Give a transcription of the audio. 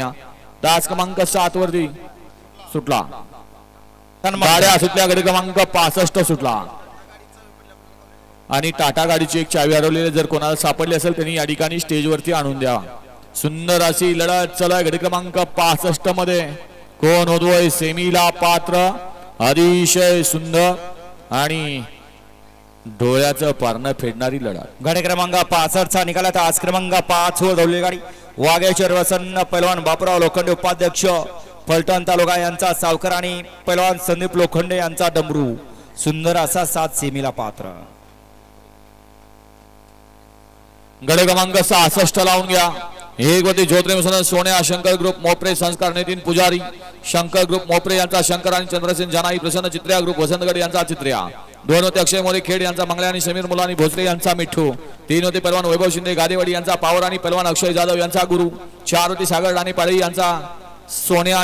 तास क्रमांक सात वरती सुटला. गाड्या सुटल्या क्रमांक पासष्ट सुटला. आणि टाटा गाडीची एक चावी हरवलेली जर कोणाला सापडली असेल त्यांनी या ठिकाणी स्टेजवरती आणून द्या. सुंदर अशी लढत चला गडी क्रमांक पासष्टमध्ये. कोण होतोय? सेमीला पात्र अतिशय सुंदर आणि डोळ्याचं पारणं फेडणारी लढत. गाडी क्रमांक पासष्टचा निकाला तास क्रमांक पाच वर गाडी. वाघेश्वर वसन्न पैलवान बापराव लोखंडे उपाध्यक्ष फलटण तालुका यांचा सावकर आणि पैलवान संदीप लोखंडे यांचा डमरू. सुंदर असा सात सेमीला पात्र. गड क्रमांक सहासष्ट लावून घ्या. एक होते ज्योतिरे मुसलन सोन्या शंकर ग्रुप मोपरे संस्कार नितीन पुजारी शंकर ग्रुप मोपरे यांचा शंकर आणि चंद्रसेन जनाई प्रसन्न चित्र्या ग्रुप वसंतगड यांचा चित्र्या. दोन होते अक्षय मोरे खेड यांचा मंगल्या आणि समीर मुलानी भोसले यांचा मिठ्ठू तीन होते पलवान वैभव शिंदे गादेवाडी यांचा पावर आणि पलवान अक्षय जाधव यांचा गुरु चार होते सागर राणे पाळी यांचा सोन्या